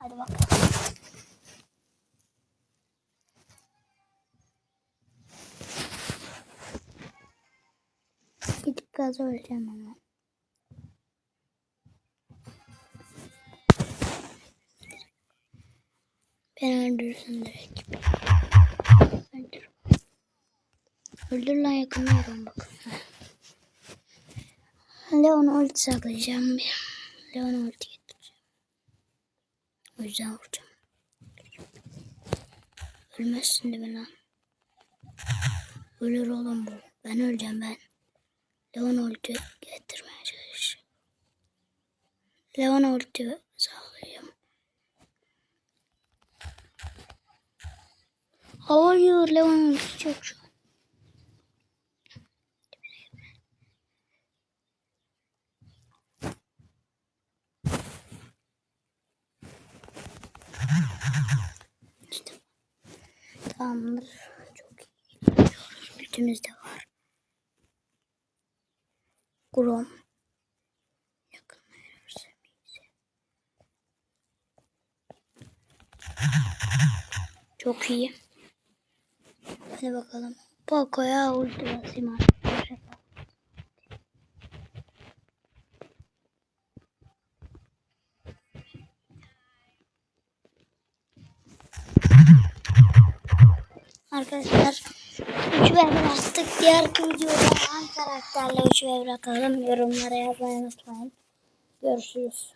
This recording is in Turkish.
Hadi bakalım. Gidip gaz öleceğim ama. Ben öldürsün direkt. Öldür. Öldür lan yakınıyorum bakın. Leon ulti saklayacağım bir. Leon ulti. O yüzden. Ölmezsin değil mi lan? Ölür oğlum bu. Ben öleceğim ben. Leon ulti getirmeye çalışacağım. Leon ulti sağlayacağım. Hayır Leon ulti çok şu Tamamdır. Çok iyi. Ultimiz de var. Grom. Çok iyi. Hadi bakalım. Poco'ya ulti basayım. Arkadaşlar 3 ve bıraktık. Diğer videoda hangi karakterle 3 ve bırakalım yorumlara yazmayı unutmayın. Görüşürüz.